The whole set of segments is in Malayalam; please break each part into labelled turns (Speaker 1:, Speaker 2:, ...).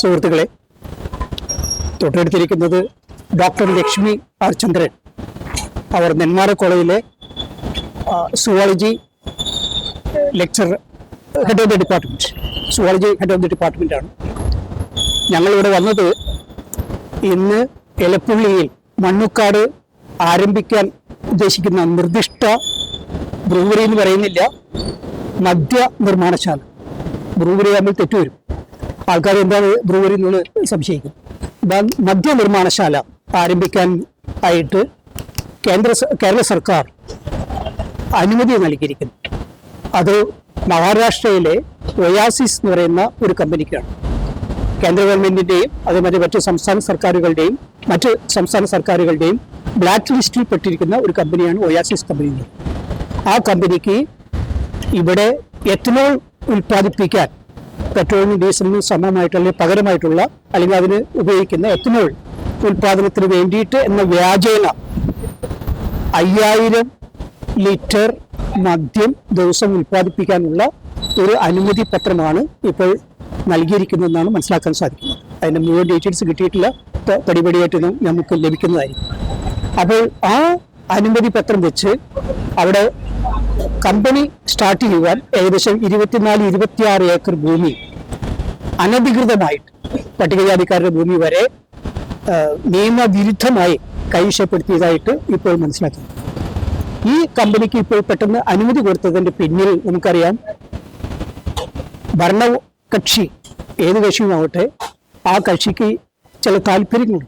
Speaker 1: സുഹൃത്തുക്കളെ തൊട്ടടുത്തിരിക്കുന്നത് ഡോക്ടർ ലക്ഷ്മി ആർ ചന്ദ്രൻ. അവർ നെന്മാറ കോളേജിലെ zoology lecture head of the department zoology head of the department ആണ്. ഞങ്ങളിവിടെ വന്നത് ഇന്ന് എലപ്പുള്ളിയിൽ മണ്ണുക്കാട് ആരംഭിക്കാൻ ഉദ്ദേശിക്കുന്ന നിർദ്ദിഷ്ട ബ്രൂവറി എന്ന് പറയുന്നില്ല മദ്യ നിർമ്മാണശാല. ബ്രൂവറി തമ്മിൽ തെറ്റുവരും ആൾക്കാർ എന്താണ് ബ്രൂവറി എന്നുള്ളത് സംശയിക്കും. മദ്യനിർമ്മാണശാല മദ്യ നിർമ്മാണശാല ആരംഭിക്കാൻ ആയിട്ട് കേന്ദ്ര കേരള സർക്കാർ അനുമതി നൽകിയിരിക്കുന്നു. അത് മഹാരാഷ്ട്രയിലെ ഒയാസിസ് എന്ന് പറയുന്ന ഒരു കമ്പനിക്കാണ്. കേന്ദ്ര ഗവൺമെന്റിന്റെയും അതേമാതിരി മറ്റ് സംസ്ഥാന സർക്കാരുകളുടെയും മറ്റ് സംസ്ഥാന സർക്കാരുകളുടെയും ബ്ലാക്ക് ലിസ്റ്റിൽ പെട്ടിരിക്കുന്ന ഒരു കമ്പനിയാണ് ഒയാസിസ് കമ്പനി. ആ കമ്പനിക്ക് ഇവിടെ എത്തനോൾ ഉൽപ്പാദിപ്പിക്കാൻ പെട്രോളിനും ഡീസലിനും സമമായിട്ടുള്ള പകരമായിട്ടുള്ള അല്ലെങ്കിൽ അതിന് ഉപയോഗിക്കുന്ന എത്തനോൾ ഉൽപ്പാദനത്തിന് വേണ്ടിയിട്ട് എന്ന വ്യാജേന അയ്യായിരം ലിറ്റർ മദ്യം ദിവസം ഉൽപ്പാദിപ്പിക്കാനുള്ള ഒരു അനുമതി പത്രമാണ് ഇപ്പോൾ നൽകിയിരിക്കുന്നതെന്നാണ് മനസ്സിലാക്കാൻ സാധിക്കുന്നത്. അതിന്റെ മുഴുവൻ ഡീറ്റെയിൽസ് കിട്ടിയിട്ടില്ല. പടിപടിയായിട്ട് നമുക്ക് ലഭിക്കുന്നതായിരിക്കും. അപ്പോൾ ആ അനുമതി പത്രം വെച്ച് അവിടെ കമ്പനി സ്റ്റാർട്ട് ചെയ്യുവാൻ ഏകദേശം ഇരുപത്തിനാല് ഇരുപത്തിയാറ് ഏക്കർ ഭൂമി അനധികൃതമായിട്ട് പട്ടികജാതിക്കാരുടെ ഭൂമി വരെ നിയമവിരുദ്ധമായി കൈവശപ്പെടുത്തിയതായിട്ട് ഇപ്പോൾ മനസ്സിലാക്കി ഈ കമ്പനിക്ക് ഇപ്പോൾ പെട്ടെന്ന് അനുമതി കൊടുത്തതിന്റെ പിന്നിൽ നമുക്കറിയാം ഭരണകക്ഷി ഏത് കക്ഷിയുമാവട്ടെ ആ കക്ഷിക്ക് ചില താല്പര്യങ്ങളുണ്ട്.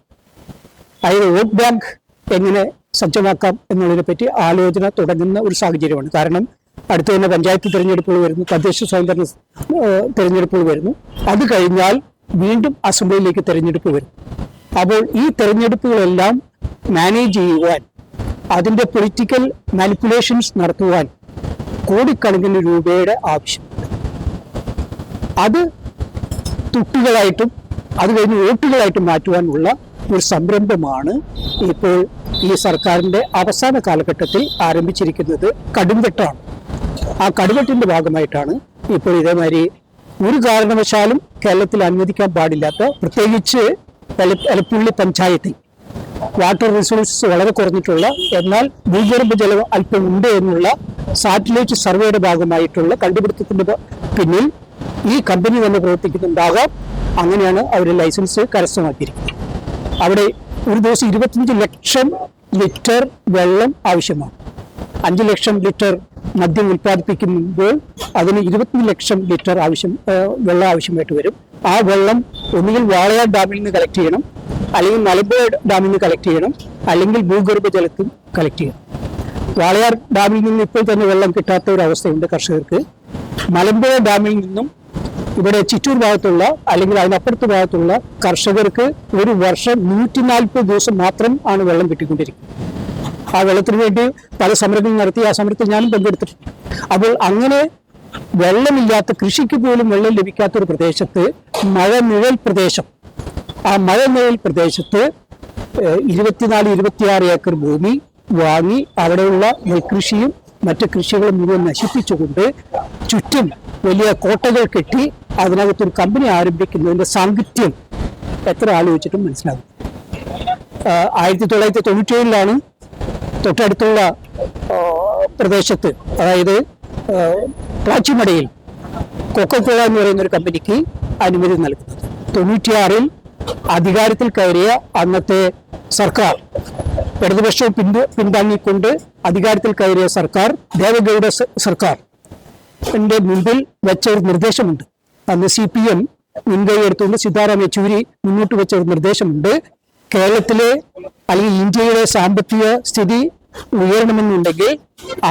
Speaker 1: അതായത് വോട്ട് ബാങ്ക് എങ്ങനെ സജ്ജമാക്കാം എന്നുള്ളതിനെ പറ്റി ആലോചന തുടങ്ങുന്ന ഒരു സാഹചര്യമാണ്. കാരണം അടുത്തു തന്നെ പഞ്ചായത്ത് തിരഞ്ഞെടുപ്പുകൾ വരുന്നു തദ്ദേശ സ്വയംഭരണ തിരഞ്ഞെടുപ്പുകൾ വരുന്നു. അത് കഴിഞ്ഞാൽ വീണ്ടും അസംബ്ലിയിലേക്ക് തിരഞ്ഞെടുപ്പ് വരും. അപ്പോൾ ഈ തിരഞ്ഞെടുപ്പുകളെല്ലാം മാനേജ് ചെയ്യുവാൻ അതിന്റെ പൊളിറ്റിക്കൽ മാനിപ്പുലേഷൻസ് നടത്തുവാൻ കോടിക്കണക്കിന് രൂപയുടെ ആവശ്യം. അത് തുട്ടുകളായിട്ടും അത് കഴിഞ്ഞ് വോട്ടുകളായിട്ടും മാറ്റുവാനുള്ള ഒരു സംരംഭമാണ് ഇപ്പോൾ ഈ സർക്കാരിന്റെ അവസാന കാലഘട്ടത്തിൽ ആരംഭിച്ചിരിക്കുന്നത് കടുംവെട്ടാണ്. ആ കടുവെട്ടിന്റെ ഭാഗമായിട്ടാണ് ഇപ്പോൾ ഇതേമാതിരി ഒരു കാരണവശാലും കേരളത്തിൽ അനുവദിക്കാൻ പാടില്ലാത്ത പ്രത്യേകിച്ച് എല- എലപ്പുള്ളി പഞ്ചായത്തിൽ വാട്ടർ റിസോഴ്സസ് വളരെ കുറഞ്ഞിട്ടുള്ള എന്നാൽ ഭൂഗർഭ ജലം അല്പം ഉണ്ട് എന്നുള്ള സാറ്റലൈറ്റ് സർവേയുടെ ഭാഗമായിട്ടുള്ള കണ്ടുപിടുത്തത്തിന്റെ പിന്നിൽ ഈ കമ്പനി തന്നെ പ്രവർത്തിക്കുന്നുണ്ടാകാം. അങ്ങനെയാണ് അവർ ലൈസൻസ് കരസ്ഥമാക്കിയിരിക്കുന്നത്. അവിടെ ഒരു ദിവസം ഇരുപത്തിയഞ്ച് ലക്ഷം ലിറ്റർ വെള്ളം ആവശ്യമാണ്. അഞ്ച് ലക്ഷം ലിറ്റർ മദ്യം ഉൽപ്പാദിപ്പിക്കുമ്പോൾ അതിന് ഇരുപത്തി ലക്ഷം ലിറ്റർ ആവശ്യം വെള്ളം ആവശ്യമായിട്ട് വരും. ആ വെള്ളം ഒന്നുകിൽ വാളയാർ ഡാമിൽ നിന്ന് കളക്ട് ചെയ്യണം അല്ലെങ്കിൽ മലമ്പുഴ ഡാമിൽ നിന്ന് കളക്ട് ചെയ്യണം അല്ലെങ്കിൽ ഭൂഗർഭജലത്തിൽ കളക്ട് ചെയ്യണം. വാളയാർ ഡാമിൽ നിന്ന് ഇപ്പോൾ തന്നെ വെള്ളം കിട്ടാത്ത ഒരു അവസ്ഥയുണ്ട് കർഷകർക്ക്. മലമ്പുഴ ഡാമിൽ നിന്നും ഇവിടെ ചിറ്റൂർ ഭാഗത്തുള്ള അല്ലെങ്കിൽ അതിനപ്പുറത്ത് ഭാഗത്തുള്ള കർഷകർക്ക് ഒരു വർഷം നൂറ്റി നാൽപ്പത് ദിവസം മാത്രം ആണ് വെള്ളം കിട്ടിക്കൊണ്ടിരിക്കുന്നത്. ആ വെള്ളത്തിന് വേണ്ടി പല സമരങ്ങൾ നടത്തി ആ സമരത്തിൽ ഞാനും പങ്കെടുത്തിട്ടുണ്ട്. അപ്പോൾ അങ്ങനെ വെള്ളമില്ലാത്ത കൃഷിക്ക് പോലും വെള്ളം ലഭിക്കാത്ത ഒരു പ്രദേശത്ത് മഴ നിഴൽ പ്രദേശം ആ മഴ നിഴൽ പ്രദേശത്ത് ഇരുപത്തിനാല് ഇരുപത്തിയാറ് ഏക്കർ ഭൂമി വാങ്ങി അവിടെയുള്ള നെൽകൃഷിയും മറ്റ് കൃഷികളും മുഴുവൻ നശിപ്പിച്ചുകൊണ്ട് ചുറ്റും വലിയ കോട്ടകൾ കെട്ടി അതിനകത്തൊരു കമ്പനി ആരംഭിക്കുന്നതിന്റെ സാങ്കത്യം എത്ര ആലോചിച്ചിട്ടും മനസ്സിലാകും ആയിരത്തി തൊള്ളായിരത്തി തൊണ്ണൂറ്റി ഏഴിലാണ് തൊട്ടടുത്തുള്ള പ്രദേശത്ത് അതായത് പ്ലാച്ചിമടയിൽ കൊക്കക്കോള എന്ന് പറയുന്ന ഒരു കമ്പനിക്ക് അനുമതി നൽകുന്നത്. തൊണ്ണൂറ്റിയാറിൽ അധികാരത്തിൽ കയറിയ അന്നത്തെ സർക്കാർ ഇടതുപക്ഷവും പിന്തു പിന്താങ്ങിക്കൊണ്ട് അധികാരത്തിൽ കയറിയ സർക്കാർ ദേവഗൗഡ സർക്കാർ. എന്റെ മുമ്പിൽ വെച്ച ഒരു നിർദ്ദേശമുണ്ട്. അന്ന് സി പി എം മുൻകൈ എടുത്തുകൊണ്ട് സീതാറാം യെച്ചൂരി മുന്നോട്ട് വെച്ച ഒരു നിർദ്ദേശമുണ്ട്. കേരളത്തിലെ അല്ലെങ്കിൽ ഇന്ത്യയുടെ സാമ്പത്തിക സ്ഥിതി ഉയരണമെന്നുണ്ടെങ്കിൽ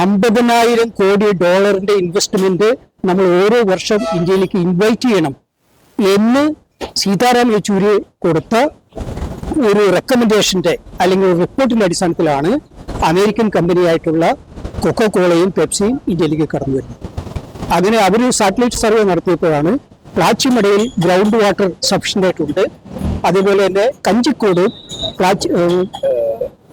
Speaker 1: അമ്പതിനായിരം കോടി ഡോളറിന്റെ ഇൻവെസ്റ്റ്മെന്റ് നമ്മൾ ഓരോ വർഷം ഇന്ത്യയിലേക്ക് ഇൻവൈറ്റ് ചെയ്യണം എന്ന് സീതാറാം യെച്ചൂരി കൊടുത്ത ഒരു റെക്കമെൻഡേഷന്റെ അല്ലെങ്കിൽ ഒരു റിപ്പോർട്ടിന്റെ അടിസ്ഥാനത്തിലാണ് അമേരിക്കൻ കമ്പനിയായിട്ടുള്ള കൊക്കോ കോളയും പെപ്സിയും ഇന്ത്യയിലേക്ക് കടന്നു വരുന്നത്. അങ്ങനെ അവർ സാറ്റലൈറ്റ് സർവേ നടത്തിയപ്പോഴാണ് പ്ലാച്ചിമടയിൽ ഗ്രൗണ്ട് വാട്ടർ സഫീഷ്യന്റ് ആയിട്ടുണ്ട് അതേപോലെ തന്നെ കഞ്ചിക്കോട് പ്ലാച്ചി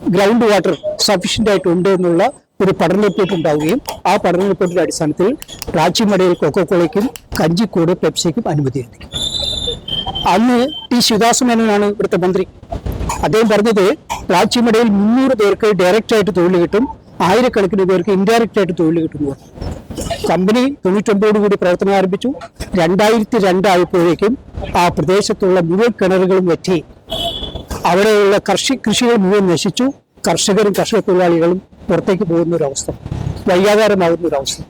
Speaker 1: ഗ്രൗണ്ട് വാട്ടർ സഫീഷ്യന്റ് ആയിട്ടുണ്ട് എന്നുള്ള ഒരു പഠന റിപ്പോർട്ട് ഉണ്ടാവുകയും ആ പഠന റിപ്പോർട്ടിന്റെ അടിസ്ഥാനത്തിൽ പ്ലാച്ചിമടയിൽ കൊക്കോ കോളയ്ക്കും കഞ്ചിക്കോട് പെപ്സിക്കും അനുമതി നൽകി അന്ന് ടി ശിവദാസ് മേനോനാണ് ഇവിടുത്തെ മന്ത്രി. അദ്ദേഹം പറഞ്ഞത് രാജ്യമടയിൽ മുന്നൂറ് പേർക്ക് ഡയറക്റ്റ് ആയിട്ട് തൊഴിൽ കിട്ടും ആയിരക്കണക്കിന് പേർക്ക് ഇൻഡയറക്റ്റ് ആയിട്ട് തൊഴിൽ കിട്ടുന്നു. കമ്പനി തൊണ്ണൂറ്റൊമ്പതോട് കൂടി പ്രവർത്തനം ആരംഭിച്ചു. രണ്ടായിരത്തി രണ്ടായപ്പോഴേക്കും ആ പ്രദേശത്തുള്ള മുഴുവൻ കിണറുകളും വെറ്റി അവിടെയുള്ള കർഷി കൃഷികൾ മുഴുവൻ നശിച്ചു. കർഷകരും കർഷക തൊഴിലാളികളും പുറത്തേക്ക് പോകുന്ന ഒരു അവസ്ഥ വയ്യാകാരമാകുന്ന ഒരു അവസ്ഥ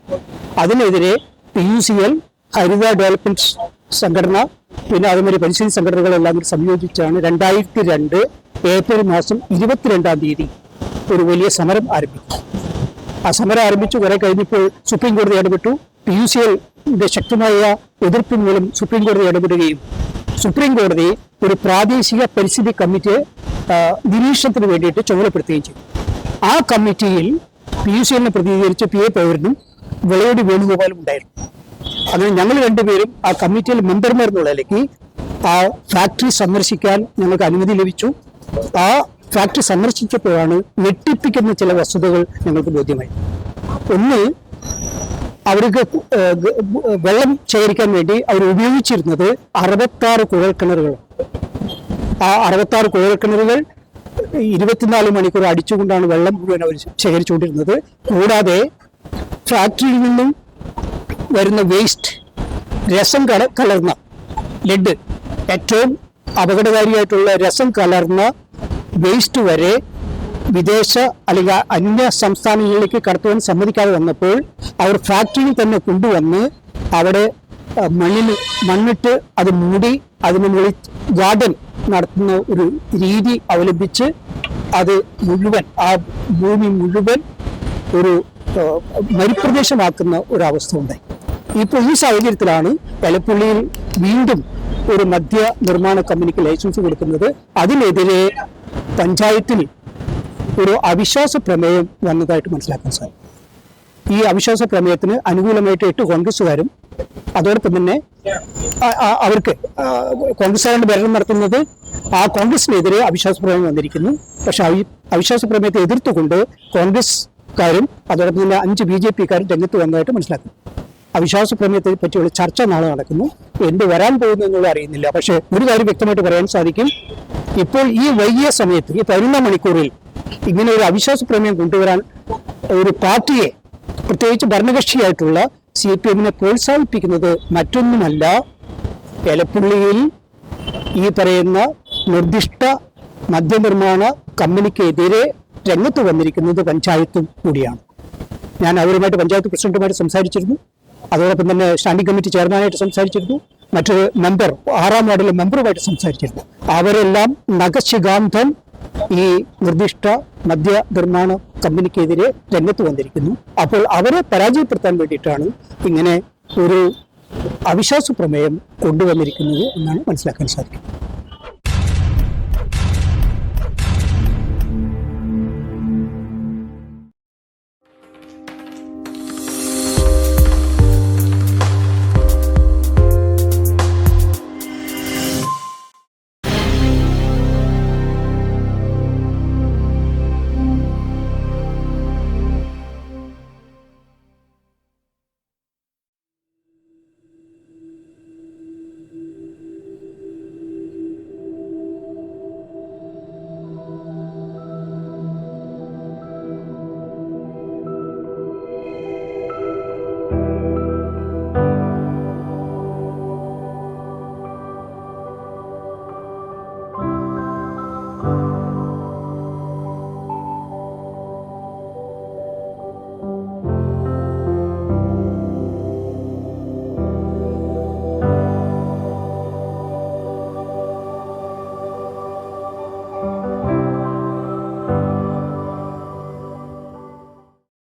Speaker 1: അതിനെതിരെ പി യു സി എൽ ഹരിത ഡെവലപ്മെന്റ് സംഘടന പിന്നെ അതുമാതിരി പരിസ്ഥിതി സംഘടനകളെല്ലാം കൂടി സംയോജിച്ചാണ് രണ്ടായിരത്തി രണ്ട് ഏപ്രിൽ മാസം ഇരുപത്തിരണ്ടാം തീയതി ഒരു വലിയ സമരം ആരംഭിച്ചു ആ സമരം ആരംഭിച്ചു കുറെ കഴിഞ്ഞപ്പോൾ സുപ്രീം കോടതി ഇടപെട്ടു. പി യു സി എല്ലിന്റെ ശക്തമായ എതിർപ്പ് മൂലം സുപ്രീം കോടതി ഇടപെടുകയും സുപ്രീം കോടതി ഒരു പ്രാദേശിക പരിസ്ഥിതി കമ്മിറ്റിയെ നിരീക്ഷണത്തിന് വേണ്ടിയിട്ട് ചുമതലപ്പെടുത്തുകയും ചെയ്തു. ആ കമ്മിറ്റിയിൽ പി യു സി എല്ലിനെ പ്രതിനിധീകരിച്ച് പി എ പൗരനും വിളയോടി വേണുഗോപാലും ഉണ്ടായിരുന്നു. അങ്ങനെ ഞങ്ങൾ രണ്ടുപേരും ആ കമ്മിറ്റിയിൽ മെമ്പർമാർ എന്നുള്ള ആ ഫാക്ടറി സന്ദർശിക്കാൻ ഞങ്ങൾക്ക് അനുമതി ലഭിച്ചു. ആ ഫാക്ടറി സന്ദർശിച്ചപ്പോഴാണ് ഞെട്ടിപ്പിക്കുന്ന ചില വസ്തുതകൾ ഞങ്ങൾക്ക് ബോധ്യമായി. ഒന്ന് അവർക്ക് വെള്ളം ശേഖരിക്കാൻ വേണ്ടി അവർ ഉപയോഗിച്ചിരുന്നത് അറുപത്താറ് കുഴൽക്കിണറുകൾ ആ അറുപത്താറ് കുഴൽക്കിണറുകൾ ഇരുപത്തിനാല് മണിക്കൂർ അടിച്ചുകൊണ്ടാണ് വെള്ളം മുഴുവൻ അവർ ശേഖരിച്ചുകൊണ്ടിരുന്നത്. കൂടാതെ ഫാക്ടറിയിൽ നിന്നും വരുന്ന വേസ്റ്റ് രസം കല കലർന്ന ലെഡ് ഏറ്റവും അപകടകാരിയായിട്ടുള്ള രസം കലർന്ന വേസ്റ്റ് വരെ വിദേശ അല്ലെങ്കിൽ അന്യ സംസ്ഥാനങ്ങളിലേക്ക് കടത്തുവാൻ സമ്മതിക്കാതെ വന്നപ്പോൾ അവർ ഫാക്ടറിയിൽ തന്നെ കൊണ്ടുവന്ന് അവിടെ മണ്ണിൽ മണ്ണിട്ട് അത് മൂടി അതിന് മുകളിൽ ഗാർഡൻ നടത്തുന്ന ഒരു രീതി അവലംബിച്ച് അത് മുഴുവൻ ആ ഭൂമി മുഴുവൻ ഒരു മരുപ്രദേശമാക്കുന്ന ഒരവസ്ഥ ഉണ്ടായി. ഇപ്പോൾ ഈ സാഹചര്യത്തിലാണ് പലപ്പുള്ളിയിൽ വീണ്ടും ഒരു മദ്യ നിർമ്മാണ കമ്പനിക്ക് ലൈസൻസ് കൊടുക്കുന്നത്. അതിനെതിരെ പഞ്ചായത്തിൽ ഒരു അവിശ്വാസ പ്രമേയം വന്നതായിട്ട് മനസ്സിലാക്കാൻ സാധിക്കും ഈ അവിശ്വാസ പ്രമേയത്തിന് അനുകൂലമായിട്ട് എട്ട് കോൺഗ്രസ്സുകാരും അതോടൊപ്പം തന്നെ അവർക്ക് കോൺഗ്രസ്സുകാരുടെ ഭരണം നടത്തുന്നത്. ആ കോൺഗ്രസിനെതിരെ അവിശ്വാസ പ്രമേയം വന്നിരിക്കുന്നു. പക്ഷെ അവി- അവിശ്വാസ പ്രമേയത്തെ എതിർത്തുകൊണ്ട് കോൺഗ്രസ്കാരും അതോടൊപ്പം തന്നെ അഞ്ച് ബി ജെ പിക്കാരും രംഗത്ത് വന്നതായിട്ട് മനസ്സിലാക്കുന്നു അവിശ്വാസ പ്രമേയത്തെ പറ്റിയുള്ള ചർച്ച നാളെ നടക്കുന്നു. എന്ത് വരാൻ പോകുന്നു അറിയുന്നില്ല. പക്ഷേ ഒരു കാര്യം വ്യക്തമായിട്ട് പറയാൻ സാധിക്കും. ഇപ്പോൾ ഈ വൈകിയ സമയത്ത് ഈ പതിനൊന്നാം മണിക്കൂറിൽ ഇങ്ങനെ ഒരു അവിശ്വാസ പ്രമേയം കൊണ്ടുവരാൻ ഒരു പാർട്ടിയെ പ്രത്യേകിച്ച് ഭരണകക്ഷിയായിട്ടുള്ള സി പി എമ്മിനെ പ്രോത്സാഹിപ്പിക്കുന്നത് മറ്റൊന്നുമല്ല. എലപ്പുള്ളിയിൽ ഈ പറയുന്ന നിർദ്ദിഷ്ട മദ്യനിർമ്മാണ കമ്പനിക്കെതിരെ രംഗത്ത് വന്നിരിക്കുന്നത് പഞ്ചായത്തും കൂടിയാണ്. ഞാൻ അവരുമായിട്ട് പഞ്ചായത്ത് പ്രസിഡന്റുമായിട്ട് സംസാരിച്ചിരുന്നു. അതോടൊപ്പം തന്നെ സ്റ്റാൻഡിംഗ് കമ്മിറ്റി ചെയർമാനായിട്ട് സംസാരിച്ചിരുന്നു. മറ്റൊരു മെമ്പർ ആറാം വാർഡിലെ മെമ്പറുമായിട്ട് സംസാരിച്ചിരുന്നു. അവരെല്ലാം നഖശികാന്തം ഈ നിർദ്ദിഷ്ട മദ്യ നിർമ്മാണ കമ്പനിക്കെതിരെ രംഗത്ത് വന്നിരിക്കുന്നു. അപ്പോൾ അവരെ പരാജയപ്പെടുത്താൻ വേണ്ടിയിട്ടാണ് ഇങ്ങനെ ഒരു അവിശ്വാസ പ്രമേയം കൊണ്ടുവന്നിരിക്കുന്നത് എന്നാണ് മനസ്സിലാക്കാൻ സാധിക്കുന്നത്.